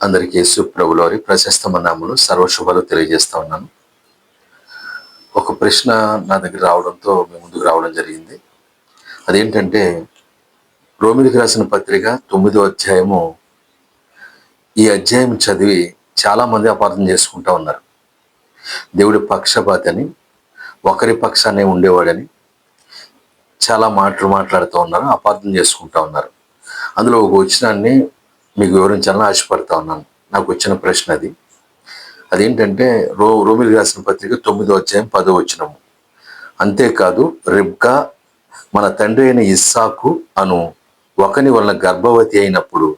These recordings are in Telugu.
అందరికీ యేసు ప్రభులోని ప్రశస్తమ నామలు సర్వశుభాలు తెలియజేస్తా ఉన్నాను. ఒక ప్రశ్న నా దగ్గర రావడంతో మీ ముందుకు రావడం జరిగింది. అదేంటంటే రోమిలికి రాసిన పత్రిక తొమ్మిదో అధ్యాయము ఈ అధ్యాయం చదివి చాలామంది అపార్థం చేసుకుంటా ఉన్నారు. దేవుడి పక్షపాతి అని ఒకరి పక్షానే ఉండేవాడని చాలా మాటలు మాట్లాడుతూ ఉన్నారు అపార్థం చేసుకుంటా ఉన్నారు. అందులో ఒక వచనాన్ని మీకు వివరించాలని ఆశపడతా ఉన్నాను. నాకు వచ్చిన ప్రశ్న అది. అదేంటంటే రో రోమిల్ రాసిన పత్రిక తొమ్మిదో అధ్యాయం పదో వచ్చినము అంతేకాదు రిబ్కా మన తండ్రి అయిన ఇస్సాకు అను ఒకని వలన గర్భవతి అయినప్పుడు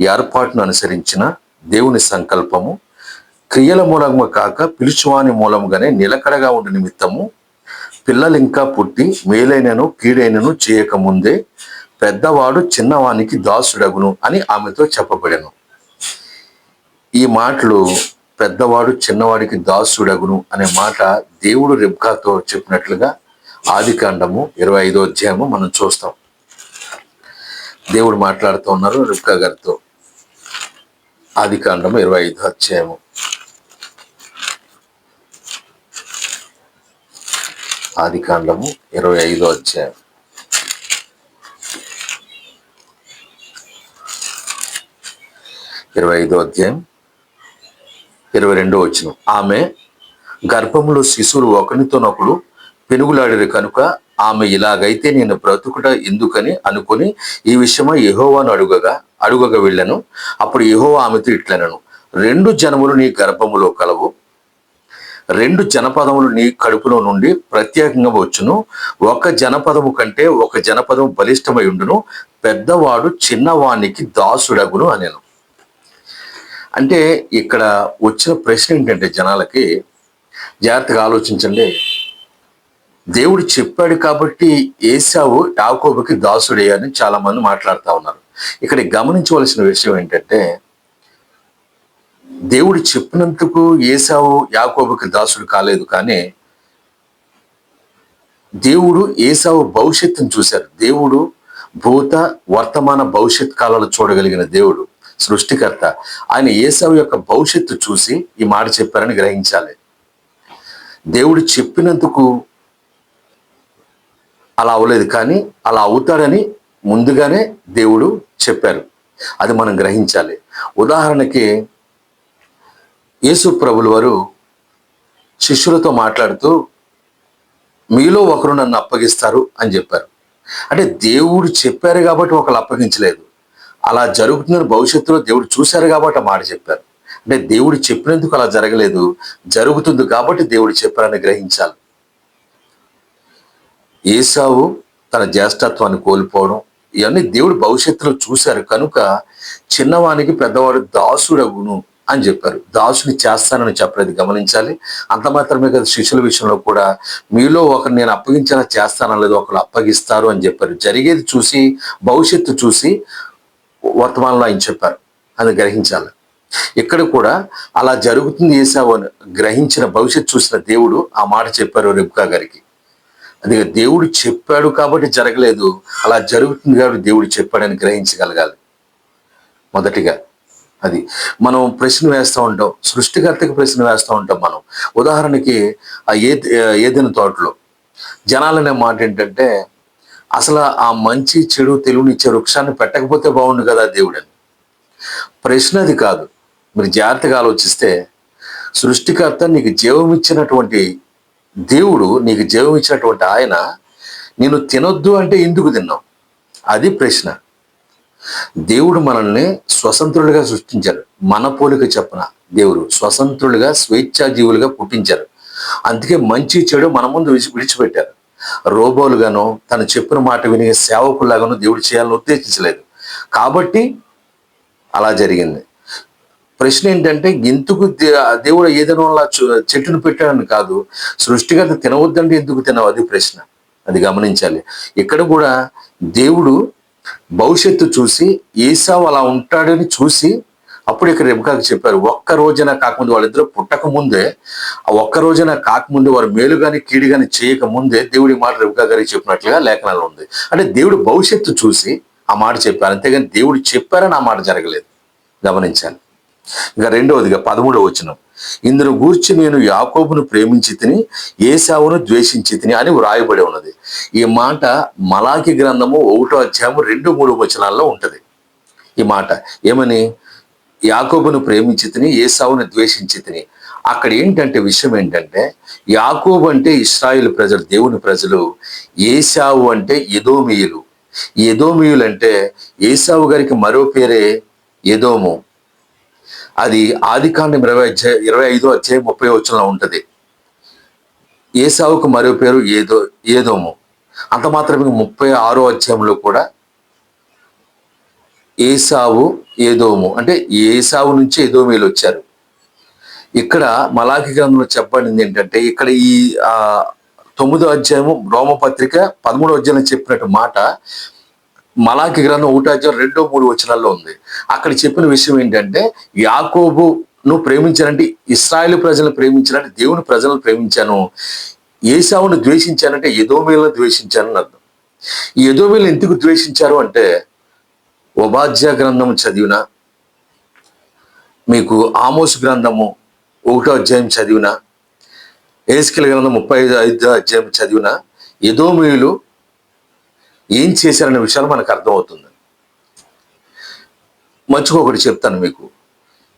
ఏర్పాటును అనుసరించిన దేవుని సంకల్పము క్రియల మూలము కాక పిలుచువాని మూలముగానే నిలకడగా ఉండే నిమిత్తము పిల్లలు ఇంకా పుట్టి మేలైనను కీడైనను చేయకముందే పెద్దవాడు చిన్నవానికి దాసుడగును అని ఆమెతో చెప్పబడెను. ఈ మాటలు పెద్దవాడు చిన్నవాడికి దాసుడగును అనే మాట దేవుడు రిబ్కాతో చెప్పినట్లుగా ఆది కాండము ఇరవై ఐదో అధ్యాయము మనం చూస్తాం. దేవుడు మాట్లాడుతూ ఉన్నారు రిబ్కా గారితో. ఆది కాండము ఇరవై ఐదో అధ్యాయము. ఆది కాండము ఇరవై ఐదో అధ్యాయం. ఇరవై ఐదో అధ్యాయం ఇరవై రెండో వచ్చిన ఆమె గర్భంలో శిశువులు ఒకరితోనొకడు పెనుగులాడిరు కనుక ఆమె ఇలాగైతే నేను బ్రతుకుట ఎందుకని అనుకుని ఈ విషయమై యహోవాను అడుగగా అడుగగా వెళ్ళను. అప్పుడు యెహోవా ఆమెతో ఇట్లనను రెండు జనములు నీ గర్భములో కలవు. రెండు జనపదములు నీ కడుపులో నుండి ప్రత్యేకంగా వచ్చును. ఒక జనపదము కంటే ఒక జనపదము బలిష్టమై ఉండును. పెద్దవాడు చిన్నవానికి దాసుడగును అనేను. అంటే ఇక్కడ వచ్చిన ప్రశ్న ఏంటంటే జనాలకి జాగ్రత్తగా ఆలోచించండి. దేవుడు చెప్పాడు కాబట్టి ఏసావు యాకోబుకి దాసుడే అని చాలా మంది మాట్లాడుతూ ఉన్నారు. ఇక్కడ గమనించవలసిన విషయం ఏంటంటే దేవుడు చెప్పినందుకు ఏసావు యాకోబుకి దాసుడు కాలేదు కానీ దేవుడు ఏసావు భవిష్యత్తును చూశారు. దేవుడు భూత వర్తమాన భవిష్యత్ కాలాలు చూడగలిగిన దేవుడు. సృష్టికర్త. ఆయన ఏసావు యొక్క భవిష్యత్తు చూసి ఈ మాట చెప్పారని గ్రహించాలి. దేవుడు చెప్పినందుకు అలా అవ్వలేదు కానీ అలా అవుతాడని ముందుగానే దేవుడు చెప్పారు. అది మనం గ్రహించాలి. ఉదాహరణకి యేసు ప్రభుల వారు శిష్యులతో మాట్లాడుతూ మీలో ఒకరు నన్ను అప్పగిస్తారు అని చెప్పారు. అంటే దేవుడు చెప్పారు కాబట్టి ఒకరు అప్పగించలేదు. అలా జరుగుతుందని భవిష్యత్తులో దేవుడు చూశారు కాబట్టి ఆ మాట చెప్పారు. అంటే దేవుడు చెప్పినందుకు అలా జరగలేదు జరుగుతుంది కాబట్టి దేవుడు చెప్పారని గ్రహించాలి. ఏసావు తన జ్యేష్ఠత్వాన్ని కోల్పోవడం ఇవన్నీ దేవుడు భవిష్యత్తులో చూశారు. కనుక చిన్నవానికి పెద్దవాడు దాసుడగును అని చెప్పారు. దాసుని చేస్తానని చెప్పలేదు గమనించాలి. అంత మాత్రమే కదా శిష్యుల విషయంలో కూడా మీలో ఒకరు నేను అప్పగించేలా చేస్తానని లేదు ఒకరు అప్పగిస్తారు అని చెప్పారు. జరిగేది చూసి భవిష్యత్తు చూసి వర్తమానంలో ఆయన చెప్పారు. అది గ్రహించాలి. ఇక్కడ కూడా అలా జరుగుతుంది చేసావు అని గ్రహించిన భవిష్యత్తు చూసిన దేవుడు ఆ మాట చెప్పారు రిబ్కా గారికి. అది దేవుడు చెప్పాడు కాబట్టి జరగలేదు. అలా జరుగుతుంది కాబట్టి దేవుడు చెప్పాడని గ్రహించగలగాలి. మొదటిగా అది మనం ప్రశ్న వేస్తూ ఉంటాం. సృష్టికర్తకి ప్రశ్న వేస్తూ ఉంటాం మనం. ఉదాహరణకి ఆ ఏ ఏదైనా తోటలో జనాలనే మాట ఏంటంటే అసలు ఆ మంచి చెడు తెలుగునిచ్చే వృక్షాన్ని పెట్టకపోతే బాగుండు కదా దేవుడని ప్రశ్న అది కాదు. మీరు జాగ్రత్తగా ఆలోచిస్తే సృష్టికర్త నీకు జీవం ఇచ్చినటువంటి దేవుడు నీకు జీవం ఇచ్చినటువంటి ఆయన నేను తినొద్దు అంటే ఎందుకు తిన్నావు? అది ప్రశ్న. దేవుడు మనల్ని స్వతంత్రులుగా సృష్టించారు మన పోలిక చెప్పన దేవుడు స్వతంత్రులుగా స్వేచ్ఛా జీవులుగా పుట్టించారు అందుకే మంచి చెడు మన ముందు విడిచి విడిచిపెట్టారు. రోబోలుగాను తను చెప్పిన మాట విని సేవకులాగాను దేవుడు చేయాలని ఉద్దేశించలేదు. కాబట్టి అలా జరిగింది. ప్రశ్న ఏంటంటే ఎందుకు దేవుడు ఏదైనా వల్ల చెట్టును పెట్టాడని కాదు సృష్టికర్త తినవద్దంటే ఎందుకు తినవు? అది ప్రశ్న. అది గమనించాలి. ఇక్కడ కూడా దేవుడు భవిష్యత్తు చూసి ఏసావు అలా ఉంటాడని చూసి అప్పుడు ఇక్కడ రెబకాకు చెప్పారు ఒక్క రోజున కాకముందు వాళ్ళిద్దరూ పుట్టక ముందే ఆ ఒక్క రోజున కాకముందు వారు మేలు కానీ కీడు కానీ చేయక ముందే దేవుడి మాట రెబ్కా గారికి చెప్పినట్లుగా లేఖనాలు ఉంది. అంటే దేవుడు భవిష్యత్తు చూసి ఆ మాట చెప్పారు. అంతేగాని దేవుడు చెప్పారని ఆ మాట జరగలేదు. గమనించాలి. ఇక రెండవదిగా పదమూడవ వచనం. ఇందును గూర్చి నేను యాకోబును ప్రేమించి తిని ఏసావును ద్వేషించి తిని అని వ్రాయబడి ఉన్నది. ఈ మాట మలాకి గ్రంథము ఒకటో అధ్యాయము రెండు మూడు వచనాల్లో ఉంటది. ఈ మాట ఏమని? యాకోబును ప్రేమించి తిని ఏసావును ద్వేషించి తిని అక్కడ ఏంటంటే విషయం ఏంటంటే యాకోబు అంటే ఇస్రాయిల్ ప్రజలు దేవుని ప్రజలు ఏసావు అంటే ఎదోమియులు. ఎదోమియులు అంటే ఏసావు గారికి మరో పేరే ఎదోము. అది ఆదికాండం ఇరవై అధ్యాయ ఇరవై ఐదో అధ్యాయం ముప్పై వచ్చంలో ఉంటుంది. ఏసావుకు మరో పేరు ఏదో ఏదోము. అంత మాత్రమే ముప్పై ఆరో అధ్యాయంలో కూడా ఏసావు ఏదోము. అంటే ఏసావు నుంచి ఏదోమేలు వచ్చారు. ఇక్కడ మలాఖీ గ్రంథంలో చెప్పబడింది ఏంటంటే ఇక్కడ ఈ ఆ తొమ్మిదో అధ్యాయము రోమపత్రిక పదమూడో అధ్యాయంలో చెప్పినట్టు మాట మలాఖీ గ్రంథం ఒకటో అధ్యాయం రెండో మూడు వచనాల్లో ఉంది. అక్కడ చెప్పిన విషయం ఏంటంటే యాకోబు నువ్వు ప్రేమించానంటే ఇస్రాయేల్ ప్రజలను ప్రేమించానంటే దేవుని ప్రజలను ప్రేమించాను. ఏసావును ద్వేషించానంటే ఎదోమీలను ద్వేషించాను అర్థం. ఎదోమేలు ఎందుకు ద్వేషించారు అంటే ఉపాధ్యాయ గ్రంథము చదివిన మీకు ఆమోస్ గ్రంథము ఒకటో అధ్యాయం చదివిన ఏసుకల గ్రంథం ముప్పై ఐదు ఐదో అధ్యాయం చదివిన ఎదోమీయులు ఏం చేశారనే విషయాలు మనకు అర్థమవుతుంది. మంచిగా చెప్తాను మీకు.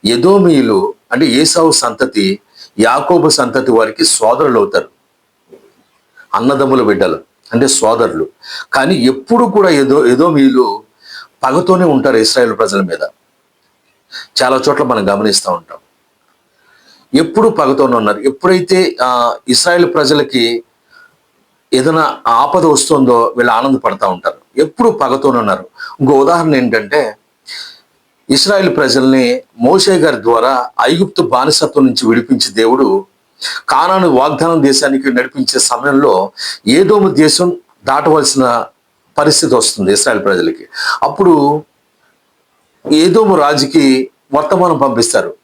యదోమీయులు అంటే ఏసావు సంతతి యాకోబు సంతతి వారికి సోదరులు అవుతారు. అన్నదమ్ముల బిడ్డలు అంటే సోదరులు. కానీ ఎప్పుడు కూడా ఏదో ఎదోమీయులు పగతోనే ఉంటారు ఇస్రాయేల్ ప్రజల మీద. చాలా చోట్ల మనం గమనిస్తూ ఉంటాం. ఎప్పుడు పగతోనే ఉన్నారు? ఎప్పుడైతే ఇస్రాయేల్ ప్రజలకి ఏదైనా ఆపద వస్తుందో వీళ్ళు ఆనందపడతా ఉంటారు. ఎప్పుడు పగతోనే ఉన్నారు? ఇంకో ఉదాహరణ ఏంటంటే ఇస్రాయేల్ ప్రజల్ని మోషే గారి ద్వారా ఐగుప్తు బానిసత్వం నుంచి విడిపించి దేవుడు కానాను వాగ్దానం దేశానికి నడిపించే సమయంలో ఏదోము దేశం దాటవలసిన పరిస్థితి వస్తుంది ఇస్రాయల్ ప్రజలకి. అప్పుడు ఏదోము రాజుకి వర్తమానం పంపిస్తారు.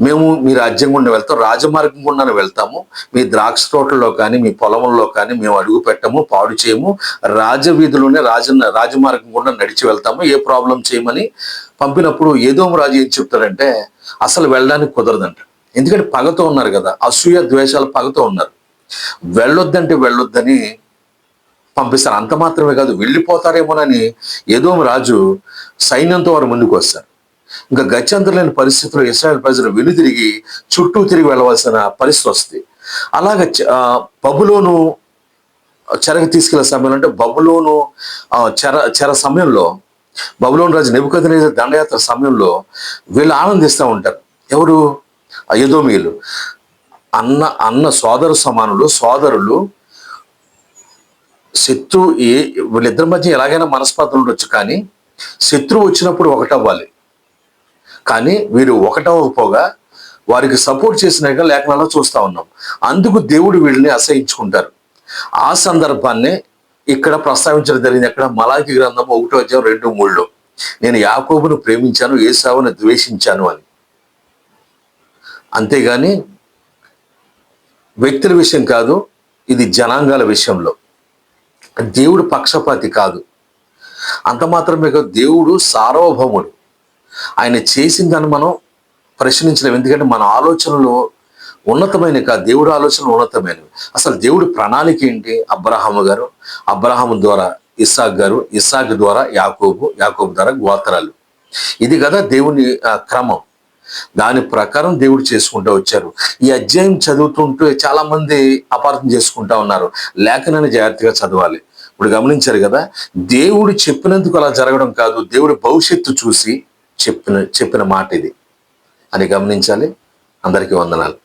మేము మీ రాజ్యం గుండా వెళ్తాం రాజమార్గం గుండా వెళ్తాము. మీ ద్రాక్ష తోటల్లో కానీ మీ పొలంలో కానీ మేము అడుగు పెట్టము పాడు చేయము. రాజవీధిలోనే రాజ రాజమార్గం గుండా నడిచి వెళ్తాము. ఏ ప్రాబ్లం చేయమని పంపినప్పుడు ఏదో రాజు ఏం చెప్తారంటే అసలు వెళ్ళడానికి కుదరదంట. ఎందుకంటే పగతో ఉన్నారు కదా అసూయ ద్వేషాలు పగతో ఉన్నారు. వెళ్ళొద్దంటే వెళ్ళొద్దని పంపిస్తారు. అంత మాత్రమే కాదు వెళ్ళిపోతారేమోనని ఏదో రాజు సైన్యంతో వారు ముందుకు వస్తారు. ఇంకా లేని పరిస్థితుల్లో ఇస్రాయల్ ప్రజలు వెనుతిరిగి చుట్టూ తిరిగి వెళ్ళవలసిన పరిస్థితి వస్తుంది. అలాగ బబులోను చెరకు తీసుకెళ్ళే సమయంలో అంటే బబులోను చెర చెర సమయంలో బబులోను రాజు నెబుకదనేజర్ దండయాత్ర సమయంలో వీళ్ళు ఆనందిస్తూ ఉంటారు. ఎవరు? ఆ అన్న అన్న సోదరు సమానులు సోదరులు శత్రువు ఏ వీళ్ళిద్దరి మధ్య ఎలాగైనా మనస్పర్ధలు ఉండొచ్చు కానీ శత్రువు వచ్చినప్పుడు ఒకటవ్వాలి. కానీ వీరు ఒకటవ్వకపోగా వారికి సపోర్ట్ చేసినట్టుగా లేఖనాల్లో చూస్తూ ఉన్నాం. అందుకు దేవుడు వీళ్ళని అసహించుకుంటారు ఆ సందర్భాన్ని ఇక్కడ ప్రస్తావించడం జరిగింది. అక్కడ మలాకి గ్రంథం ఒకటో అధ్యాయం రెండు మూడులో నేను యాకోబును ప్రేమించాను ఏసావును ద్వేషించాను అని. అంతేగాని వ్యక్తుల విషయం కాదు ఇది జనాంగాల విషయంలో. దేవుడు పక్షపాతి కాదు. అంత మాత్రమే కాదు దేవుడు సార్వభౌముడు. ఆయన చేసిన దాన్ని మనం ప్రశ్నించలేం. ఎందుకంటే మన ఆలోచనలు ఉన్నతమైన కాదు. దేవుడి ఆలోచనలు ఉన్నతమైనవి. అసలు దేవుడి ప్రణాళిక ఏంటి? అబ్రహాము గారు అబ్రహాము ద్వారా ఇస్సాక్ గారు ఇస్సాక్ ద్వారా యాకోబు యాకోబు ద్వారా గోత్రాలు. ఇది కదా దేవుని క్రమం. దాని ప్రకారం దేవుడు చేసుకుంటూ వచ్చారు. ఈ అధ్యాయం చదువుతుంటూ చాలా మంది అపార్థం చేసుకుంటా ఉన్నారు. లేఖనాన్ని జాగ్రత్తగా చదవాలి. ఇప్పుడు గమనించారు కదా దేవుడు చెప్పినందుకు అలా జరగడం కాదు. దేవుడు భవిష్యత్తు చూసి చెప్పిన చెప్పిన మాట ఇది. అని గమనించాలి. అందరికీ వందనాలు.